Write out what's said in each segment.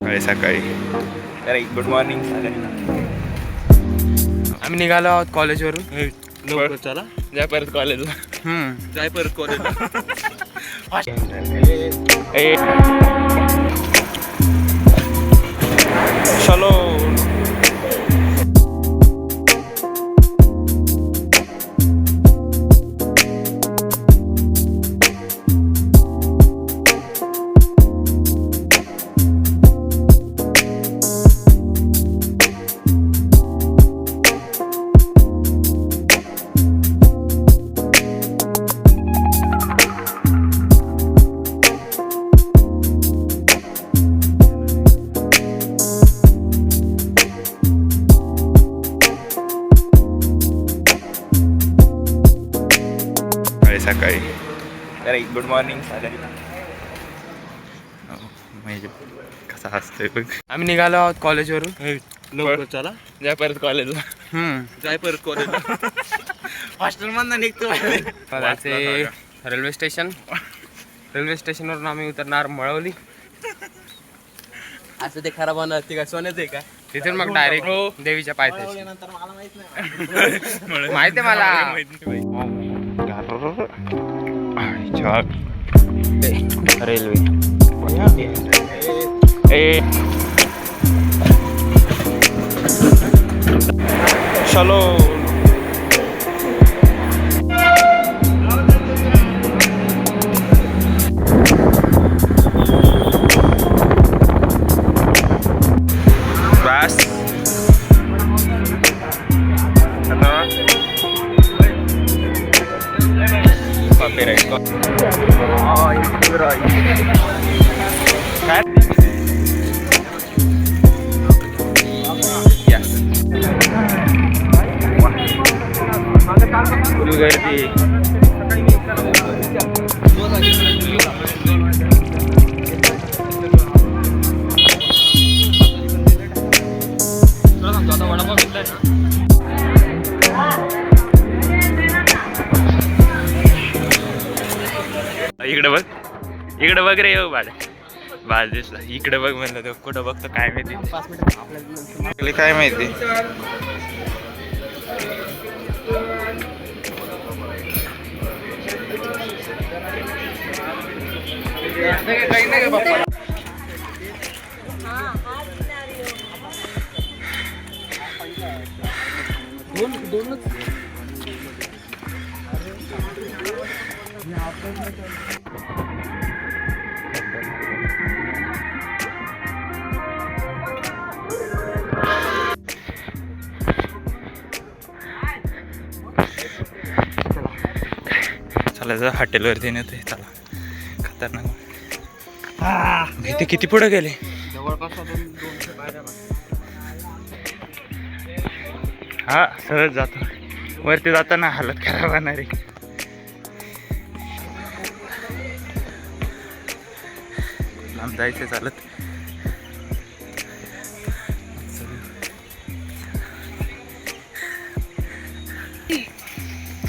सकाळी सकाळी. अरे गुड मॉर्निंग आम्ही निघालो आहोत कॉलेजवरून. लवकर चला. जा परत कॉलेजला. हम्म. जाय परत कॉलेजला. चलो. गुड मॉर्निंग म्हणजे कसा हसतोय बघ. आम्ही निघालो आहोत कॉलेजवरून. लवकर चला. जा परत कॉलेजला. हम्म. जाय परत कॉलेजला. हॉस्टेल मधनं निघतो रेल्वे स्टेशन. रेल्वे स्टेशनवरून आम्ही उतरणार मळवली. असं ते खराब होणार ते काय सोन्याचं आहे का? तिथून मग डायरेक्ट देवीच्या पायथ्याशी. मला माहीत नाही. माहिती आहे मला. रेल्वे ए चलो बस फुल गर्दी इकडे बघ. इकडे बघ रे येऊ बाळ. बाळ दिसला. इकडे बघ म्हणलं तो. कुठं बघतो काय माहिती. काय माहिती? चला जा हॉटेलवरती नेतोय चला. खतरनाक. इथे किती पुढे गेले? हा सहज जातो. वरती जाताना हालत खराब होणार आहे. लांब जायचं चालत.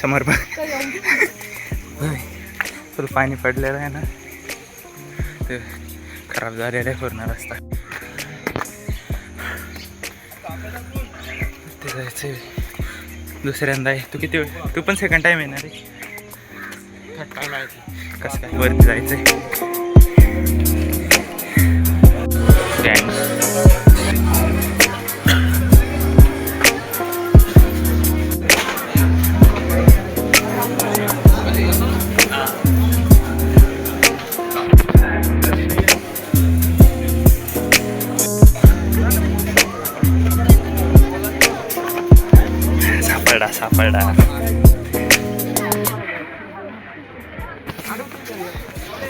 समोर पाणी पडलेलं आहे ना. ते खराब झालेलं आहे पूर्ण रस्ता ते जायचं दुसऱ्यांदा आहे. तू किती वेळ तू पण सेकंड टाइम येणार आहे. कसं काय? वरती जायचं Thanks. सापडा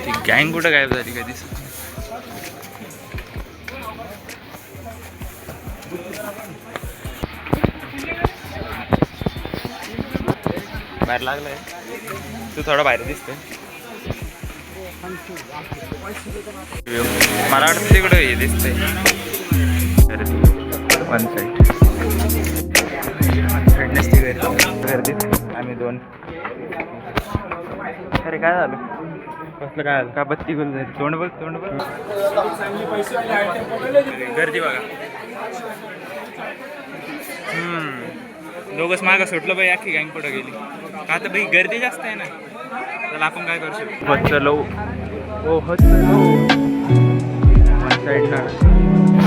ती गँग कुठं गायब झाली काय दिसत बाहेर लागलाय. तू थोडा बाहेर दिसतोय. मला वाटतं तिकडे हे दिसतंय. वन साईड नसते गर्दी गर्दीत. आम्ही दोन. अरे काय झालं? कसलं काय आलं का बत्ती गुल झाली तोंड बघ तोंड बघ. गर्दी बघा. दोघच मागं सुटलं बाई अख्खी गँग कुठं गेली. का तर बाई गर्दी जास्त आहे ना. त्याला आपण काय करू शकतो? चलो हो हो चलो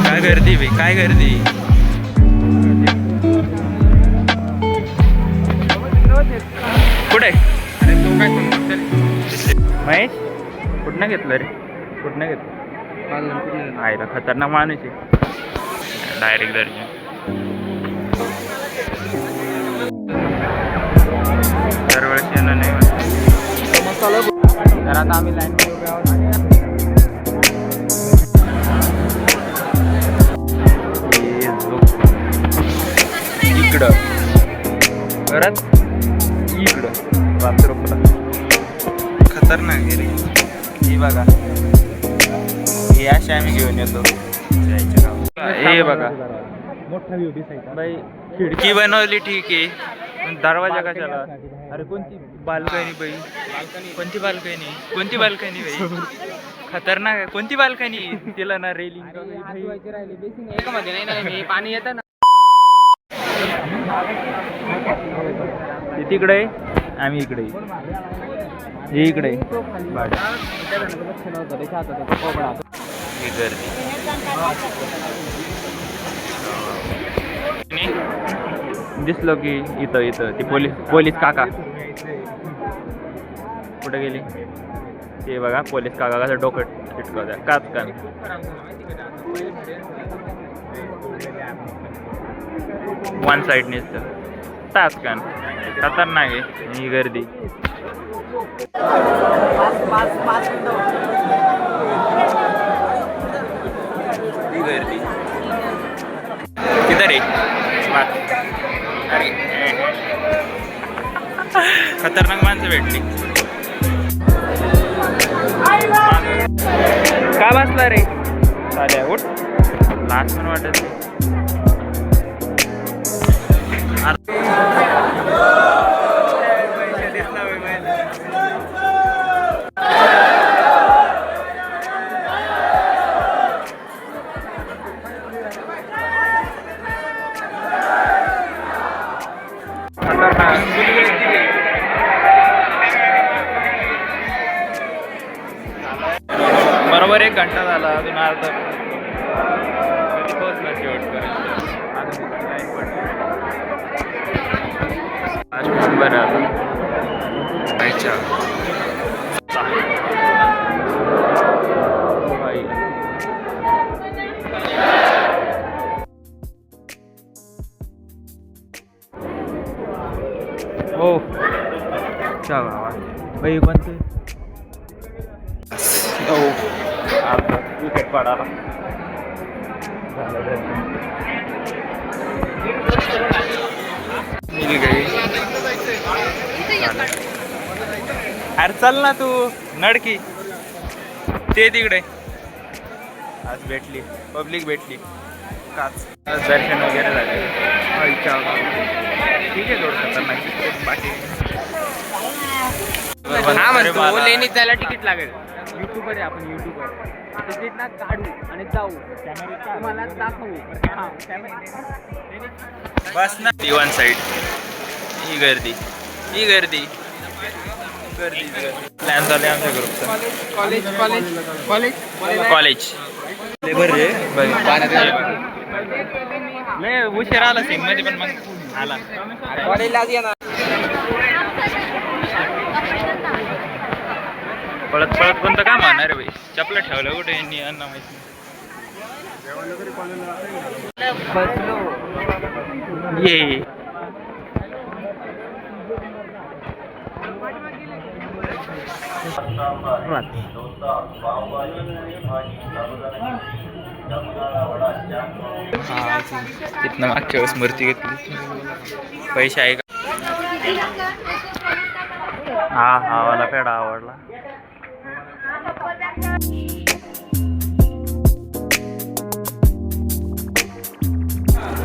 काय गर्दी बाई काय गर्दी? कुठे? महेश कुठनं घेतलं रे? कुठनं घेतलं? आयला खतरनाक माणूस आहे. डायरेक्ट दर्शन. दरवेळेस येणं नाही. तर आता आम्ही लाईन इकडं. परत? खतरनाक आहे रे. ही बघा. हे असे आम्ही घेऊन येतो. हे बघा. मोठा व्ह्यू दिसायचा. बाई खिडकी बनवली ठीक आहे. दरवाजा कशाला? अरे कोणती बाल्कनी बाई? कोणती बाल्कनी? कोणती बाल्कनी बाई? खतरनाक आहे. कोणती बाल्कनी? तिला ना रेलिंग पाणी येतं ना. तिकडे? आम्ही इकडे. हे इकडे. दिसलो की इथं इथं. ती पोलीस पोलीस काका. कुठे गेली? ते बघा पोलीस काका कसं डोकं चिटकवत्या काच का वन साईड नुसतं. तास कान खतरनाक आहे ही गर्दी. गर्दी किधर अरे. खतरनाक माणसं भेटली. का बसला रे? चालेल उठ. लास्ट पण वाटत नाही. बरोबर एक घंटा झाला अजून अर्धा कधी पोहोचणार शेवटपर्यंत? आज आता हो. चला गावात बाई कोणते? आता विकेट पडाला मिल गई अरे चल ना तू नडकी. ते तिकडे. आज भेटली पब्लिक भेटली. काच. आज दर्शन वगैरे झाले. ठीक आहे थोडं खतरनाक बाकी हा म्हणतो लेणीत जायला तिकीट लागेल. युट्यूबर आहे आपण युट्यूबर तिकीट ना काढू आणि जाऊ. तुम्हाला दाखवू. हा, बस ना. ती वन साईड ही गर्दी. ही गर्दी. गर्दी प्लॅन आहे आमच्या ग्रुपचा college college college college labour रे. लय उशीर आला सीन मध्ये पण मग आला. कॉलेजला ये ना पळत पळत कोणतं काम होणार रे भाई चपलं ठेवलं कुठे यांनी अन्ना माहिती ये. तिथनं मागच्या वेळेस मूर्ती घेतली. पैसे आहे का? हा हा मला पेढा आवडला.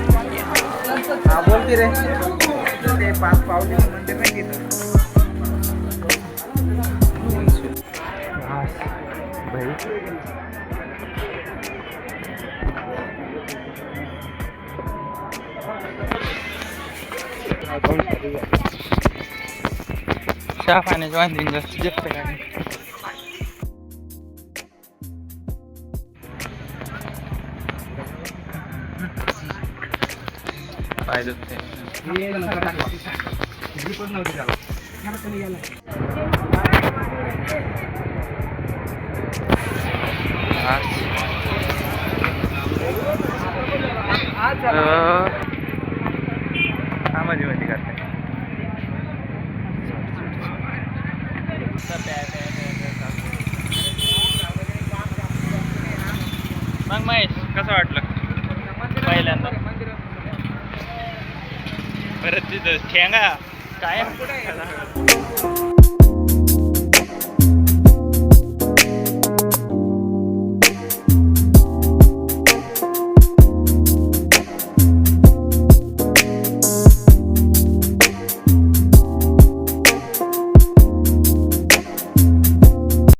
हा बोल रे. ते पाच पावले मंदिर नाही तिथं भाई. चहा पाण्याच्या वांधीन जास्त जास्त काय पाय हा माझी मध्ये करते मग महेश कसं वाटलं पहिल्यांदा परत तिथं ठेंगा काय